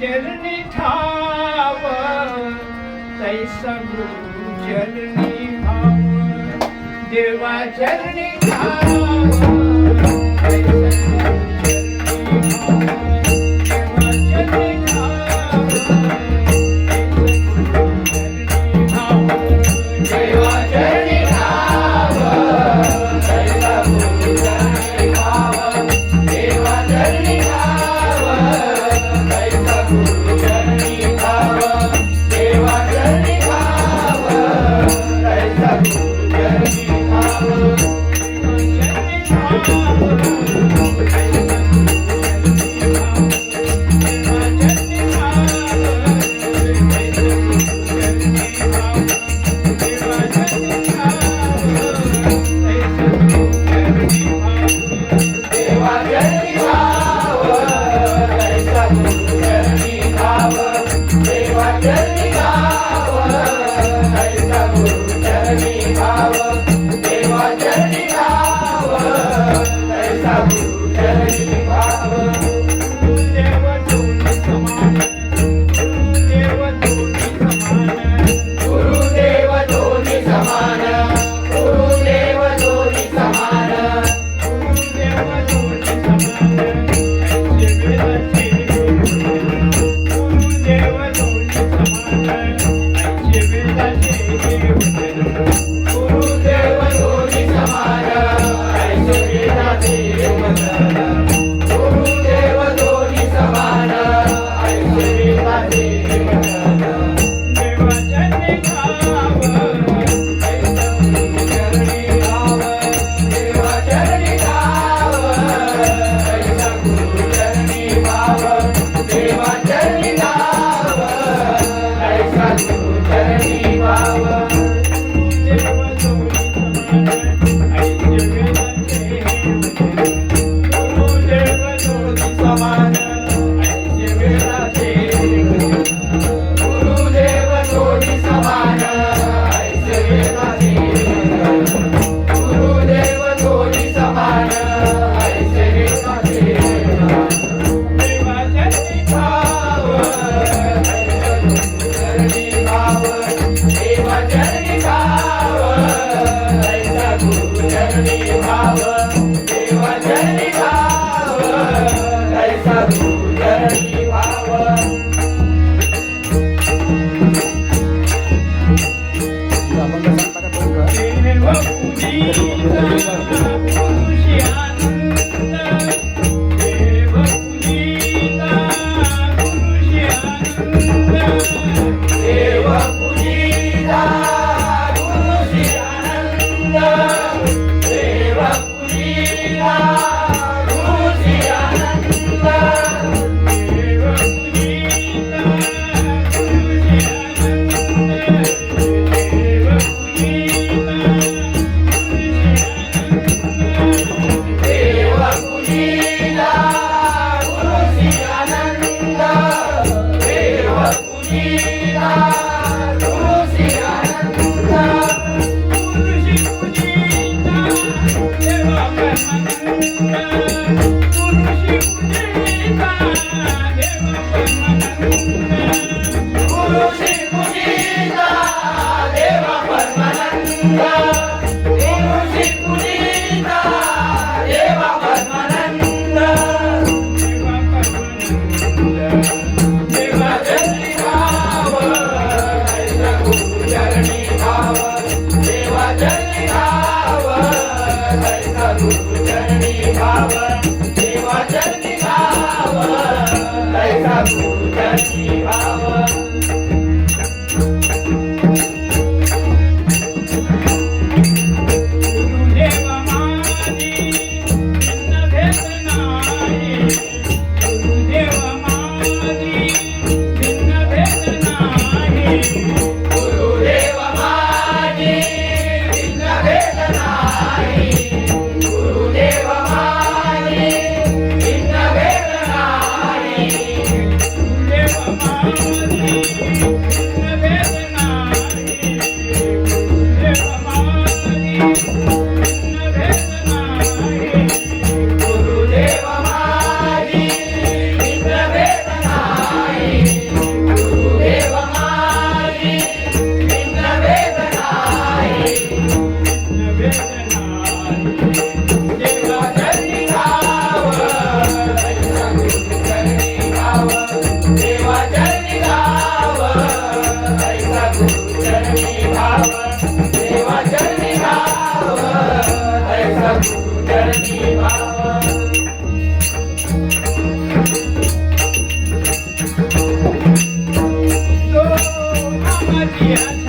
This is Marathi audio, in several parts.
चरणी ठाव तैसा गुरु चरणी भाव देवा चरणी ठाव तैसा गुरु चरणी भाव. power. aqui. Ah. Yeah.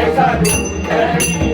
يسعد